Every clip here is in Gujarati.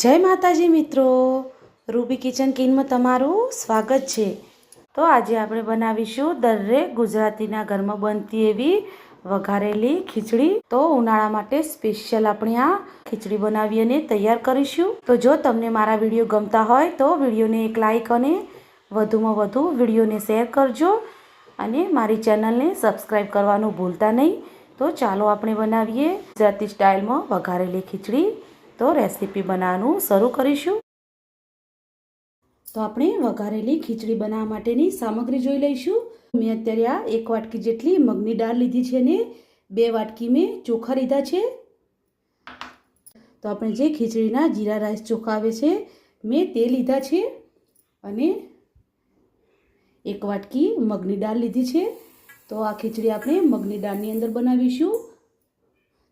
જય માતાજી મિત્રો. રૂબી કિચન કિનમાં તમારું સ્વાગત છે. તો આજે આપણે બનાવીશું દરેક ગુજરાતીના ઘરમાં બનતી એવી વઘારેલી ખીચડી. તો ઉનાળા માટે સ્પેશિયલ આપણે આ ખીચડી બનાવી અને તૈયાર કરીશું. તો જો તમને મારા વીડિયો ગમતા હોય તો વિડીયોને એક લાઇક અને વધુમાં વધુ વિડીયોને શેર કરજો. અને મારી ચેનલને સબસ્ક્રાઈબ કરવાનું ભૂલતા નહીં. તો ચાલો આપણે બનાવીએ ગુજરાતી સ્ટાઇલમાં વઘારેલી ખીચડી. તો રેસીપી બનાવવાનું શરૂ કરીશું. તો આપણે વઘારેલી ખીચડી બનાવવા માટેની સામગ્રી જોઈ લઈશું. મેં અત્યારે આ એક વાટકી જેટલી મગની દાળ લીધી છે ને, બે વાટકી મેં ચોખા લીધા છે. તો આપણે જે ખીચડીના જીરા રાઈસ ચોખા આવે છે, મેં તે લીધા છે અને એક વાટકી મગની દાળ લીધી છે. તો આ ખીચડી આપણે મગની દાળની અંદર બનાવીશું.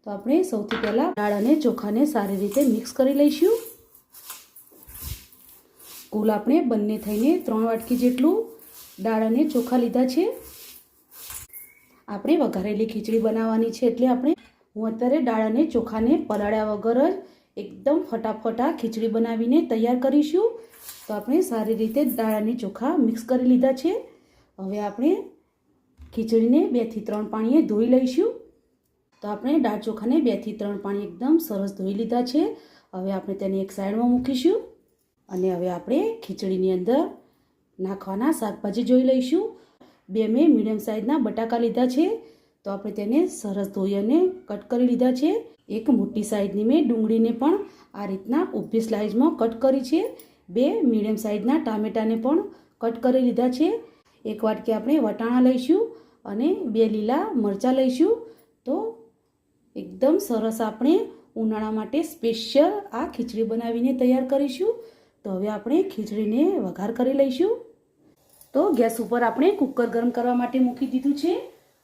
તો આપણે સૌથી પહેલાં દાળ અને ચોખાને સારી રીતે મિક્સ કરી લઈશું. કુલ આપણે બંને થઈને ત્રણ વાટકી જેટલું દાળ અને ચોખા લીધા છે. આપણે વઘારેલી ખીચડી બનાવવાની છે એટલે આપણે હું અત્યારે દાળ અને ચોખાને પલાળ્યા વગર જ એકદમ ફટાફટ આ ખીચડી બનાવીને તૈયાર કરીશું. તો આપણે સારી રીતે દાળ અને ચોખા મિક્સ કરી લીધા છે. હવે આપણે ખીચડીને બેથી ત્રણ પાણીએ ધોઈ લઈશું. તો આપણે દાળ ચોખાને બેથી ત્રણ પાણી એકદમ સરસ ધોઈ લીધા છે. હવે આપણે તેને એક સાઈડમાં મૂકીશું અને હવે આપણે ખીચડીની અંદર નાખવાના શાકભાજી જોઈ લઈશું. બે મેં મીડિયમ સાઇઝના બટાકા લીધા છે. તો આપણે તેને સરસ ધોઈ અને કટ કરી લીધા છે. એક મોટી સાઇઝની મેં ડુંગળીને પણ આ રીતના ઊભી સ્લાઇઝમાં કટ કરી છે. બે મીડિયમ સાઇઝના ટામેટાને પણ કટ કરી લીધા છે. એક વાટકી આપણે વટાણા લઈશું અને બે લીલા મરચાં લઈશું. તો એકદમ સરસ આપણે ઉનાળા માટે સ્પેશિયલ આ ખીચડી બનાવીને તૈયાર કરીશું. તો હવે આપણે ખીચડીને વઘાર કરી લઈશું. તો ગેસ ઉપર આપણે કુકર ગરમ કરવા માટે મૂકી દીધું છે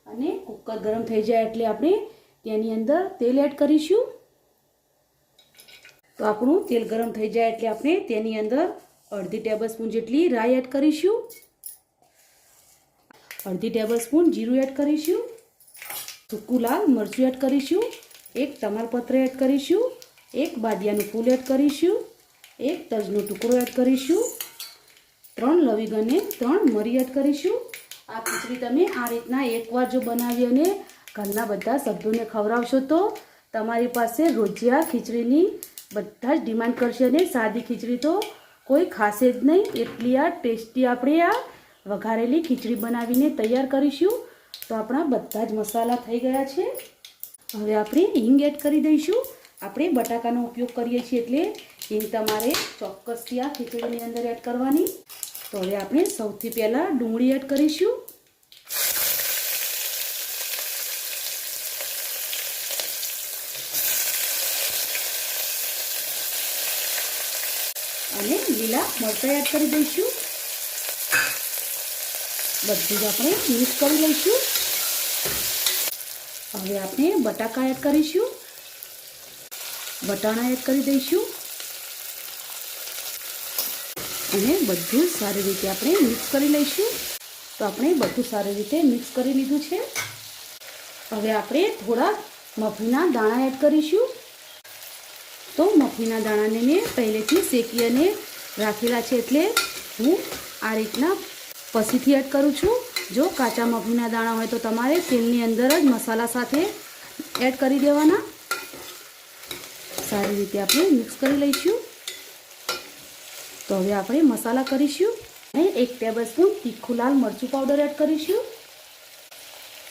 અને કુકર ગરમ થઈ જાય એટલે આપણે તેની અંદર તેલ એડ કરીશું. તો આપણું તેલ ગરમ થઈ જાય એટલે આપણે તેની અંદર અડધી ટેબલ સ્પૂન જેટલી રાઈ એડ કરીશું. અડધી ટેબલ સ્પૂન જીરું એડ કરીશું. સૂકું લાલ મરચું એડ કરીશું, એક તમાલપત્ર એડ કરીશું, એક બાદિયાનું ફૂલ એડ કરીશું, એક તજનો ટુકડો એડ કરીશું, ત્રણ લવિંગ અને ત્રણ મરી એડ કરીશું. આ ખીચડી તમે આ રીતના એકવાર જો બનાવી અને ઘરના બધા સભ્યોને ખવડાવશો તો તમારી પાસે રોજિયા ખીચડીની બધા જ ડિમાન્ડ કરશે અને સાદી ખીચડી તો કોઈ ખાશે જ નહીં. એટલી આ ટેસ્ટી આપણે આ વઘારેલી ખીચડી બનાવીને તૈયાર કરીશું. તો આપણા બધા જ મસાલા થઈ ગયા છે. હવે આપણે હિંગ એડ કરી દઈશું. આપણે બટાકાનો ઉપયોગ કરીએ છીએ એટલે હિંગ તમારે ચોક્કસથી આ ખીચડીની અંદર એડ કરવાની. તો હવે આપણે સૌથી પહેલાં ડુંગળી એડ કરીશું. અને લીલા મરચાં એડ કરી દઈશું. બધું જ આપણે મિક્સ કરી લઈશું. હવે આપણે બટાકા એડ કરીશું. વટાણા એડ કરી દઈશું. અને બધું સારી રીતે આપણે મિક્સ કરી લઈશું. તો આપણે બધું સારી રીતે મિક્સ કરી લીધું છે. હવે આપણે થોડા મફીના દાણા એડ કરીશું. તો મફીના દાણાને મેં પહેલેથી શેકી અને રાખેલા છે એટલે હું આ રીતના પછીથી એડ કરું છું. જો કાચા મફીના દાણા હોય તો તમારે તેલની અંદર જ મસાલા સાથે એડ કરી દેવાના. સારી રીતે આપણે મિક્સ કરી લઈશું. તો હવે આપણે મસાલા કરીશું. અને એક ટેબલસ્પૂન તીખું લાલ મરચું પાવડર એડ કરીશું.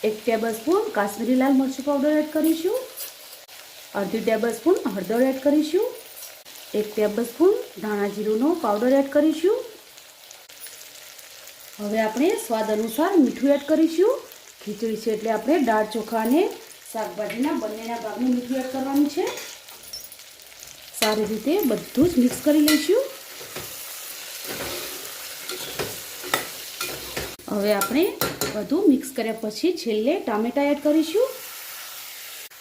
એક ટેબલસ્પૂન કાશ્મીરી લાલ મરચું પાવડર એડ કરીશું. અડધી ટેબલ સ્પૂન હળદર એડ કરીશું. એક ટેબલસ્પૂન ધાણા જીરુંનો પાવડર એડ કરીશું. હવે આપણે સ્વાદ અનુસાર મીઠું એડ કરીશું. ખીચડી છે એટલે આપણે દાળ ચોખા અને શાકભાજીના બંનેના ભાગનું મીઠું એડ કરવાનું છે. સારી રીતે બધું જ મિક્સ કરી લઈશું. હવે આપણે બધું મિક્સ કર્યા પછી છેલ્લે ટામેટા એડ કરીશું.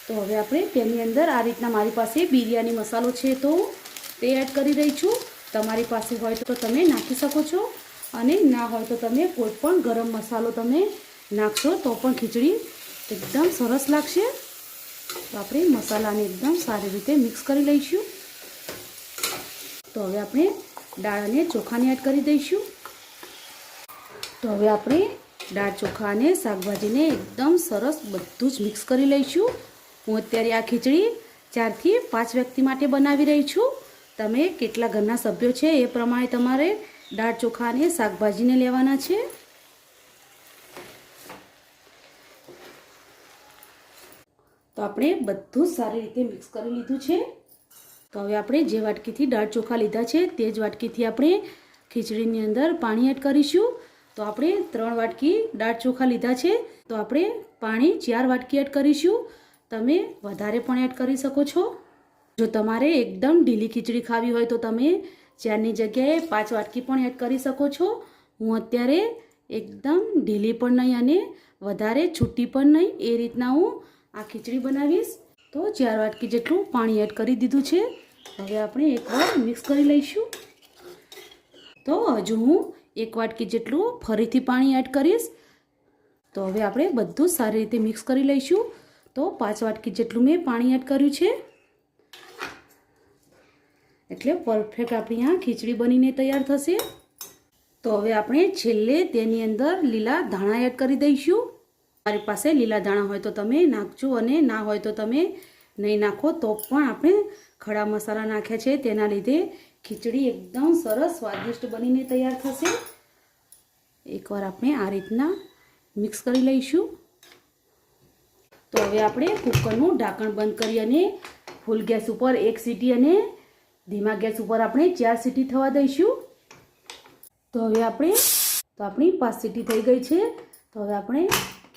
તો હવે આપણે તેની અંદર આ રીતના મારી પાસે બિરયાની મસાલો છે તો તે એડ કરી રહી છું તમારી પાસે હોય તો તમે નાખી શકો છો. અને ના હોય તો તમે કોઈ પણ ગરમ મસાલો તમે નાખશો તો પણ ખીચડી એકદમ સરસ લાગશે. તો આપણે મસાલાને એકદમ સારી રીતે મિક્સ કરી લઈશું. તો હવે આપણે દાળ અને ચોખાને એડ કરી દઈશું. તો હવે આપણે દાળ ચોખા અને શાકભાજીને એકદમ સરસ બધું જ મિક્સ કરી લઈશું. હું અત્યારે આ ખીચડી ચારથી પાંચ વ્યક્તિ માટે બનાવી રહી છું. તમે કેટલા ઘરના સભ્યો છે એ પ્રમાણે તમારે દાળ ચોખા અને શાકભાજીને લેવાના છે. તો આપણે બધું સારી રીતે મિક્સ કરી લીધું છે. તો હવે આપણે જે વાટકીથી દાળ ચોખા લીધા છે તે જ વાટકીથી આપણે ખીચડીની અંદર પાણી એડ કરીશું. તો આપણે ત્રણ વાટકી દાળ ચોખા લીધા છે. તો આપણે પાણી ચાર વાટકી એડ કરીશું. તમે વધારે પણ એડ કરી શકો છો. જો તમારે એકદમ ઢીલી ખીચડી ખાવી હોય તો તમે ચારની જગ્યાએ પાંચ વાટકી પણ એડ કરી શકો છો. હું અત્યારે એકદમ ઢીલી પણ નહીં અને વધારે છૂટી પણ નહીં એ રીતના હું આ ખીચડી બનાવીશ. તો ચાર વાટકી જેટલું પાણી એડ કરી દીધું છે. હવે આપણે એકવાર મિક્સ કરી લઈશું. તો હજુ હું એક વાટકી જેટલું ફરીથી પાણી એડ કરીશ. તો હવે આપણે બધું સારી રીતે મિક્સ કરી લઈશું. તો પાંચ વાટકી જેટલું મેં પાણી એડ કર્યું છે. એટલે પરફેક્ટ આપણી આ ખીચડી બનીને તૈયાર થશે. તો હવે આપણે છેલ્લે તેની અંદર લીલા ધાણા એડ કરી દઈશું. તમારી પાસે લીલા ધાણા હોય તો તમે નાખજો અને ના હોય તો તમે નહીં નાખો તો પણ આપણે ખડા મસાલા નાખ્યા છે તેના લીધે ખીચડી એકદમ સરસ સ્વાદિષ્ટ બનીને તૈયાર થશે. એકવાર આપણે આ રીતના મિક્સ કરી લઈશું. તો હવે આપણે કુકરનું ઢાંકણ બંધ કરી અને ફૂલ ગેસ ઉપર એક સીટી અને ધીમા ગેસ ઉપર આપણે ચાર સીટી થવા દઈશું. તો હવે આપણે, તો આપણી પાંચ સીટી થઈ ગઈ છે. તો હવે આપણે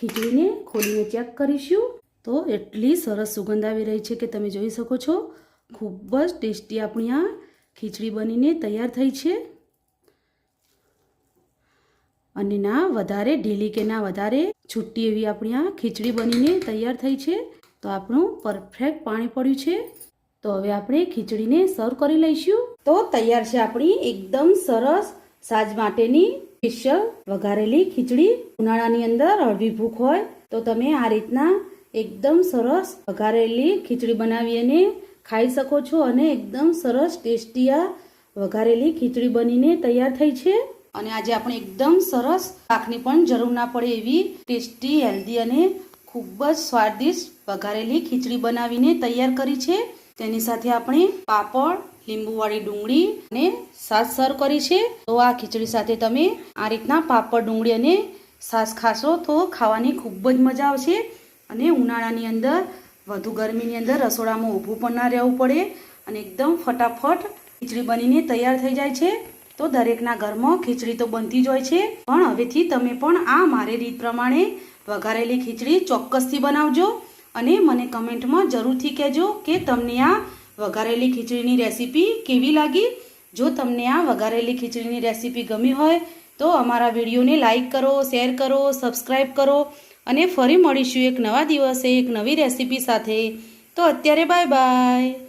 ખીચડીને ખોલીને ચેક કરીશું. તો એટલી સરસ સુગંધ આવી રહી છે કે તમે જોઈ શકો છો. ખૂબ જ ટેસ્ટી આપણી આ ખીચડી બનીને તૈયાર થઈ છે. અને ના વધારે ઢીલી કે ના વધારે છૂટી એવી આપણી આ ખીચડી બનીને તૈયાર થઈ છે. તો આપણું પરફેક્ટ પાણી પડ્યું છે. તો હવે આપણે ખીચડીને સર્વ કરી લઈશું. તો તૈયાર છે આપણી એકદમ સરસ સાજ માટેની સ્પેશિયલ વઘારેલી ખીચડી. ઉનાળાની અંદર હળવી ભૂખ હોય તો તમે આ રીતના એકદમ સરસ વઘારેલી ખીચડી બનાવી અને ખાઈ શકો છો અને એકદમ સરસ ટેસ્ટી આ વઘારેલી ખીચડી બનીને તૈયાર થઈ છે. અને આજે આપણે એકદમ સરસ શાકની પણ જરૂર ના પડે એવી ટેસ્ટી હેલ્ધી અને ખૂબ જ સ્વાદિષ્ટ વઘારેલી ખીચડી બનાવીને તૈયાર કરી છે. તેની સાથે આપણે પાપડ, લીંબુવાળી ડુંગળી અને સાસ સર્વ કરી છે. તો આ ખીચડી સાથે તમે આ રીતના પાપડ, ડુંગળી અને સાસ ખાશો તો ખાવાની ખૂબ જ મજા આવશે અને ઉનાળાની અંદર, વધુ ગરમીની અંદર રસોડામાં ઊભું પણ ના રહેવું પડે અને એકદમ ફટાફટ ખીચડી બનીને તૈયાર થઈ જાય છે. તો દરેકના ઘરમાં ખીચડી તો બનતી જ હોય છે. પણ હવેથી તમે પણ આ મારી રીત પ્રમાણે વઘારેલી ખીચડી ચોક્કસથી બનાવજો. અને મને કમેન્ટમાં જરૂરથી કહેજો કે તમને આ વઘારેલી ખીચડીની રેસીપી કેવી લાગી? જો તમને આ વઘારેલી ખીચડીની રેસીપી ગમી હોય, તો અમારા વિડીયોને લાઈક કરો, શેર કરો સબસ્ક્રાઈબ કરો અને ફરી મળીશું એક નવા દિવસે એક નવી રેસીપી સાથે. તો અત્યારે બાય બાય.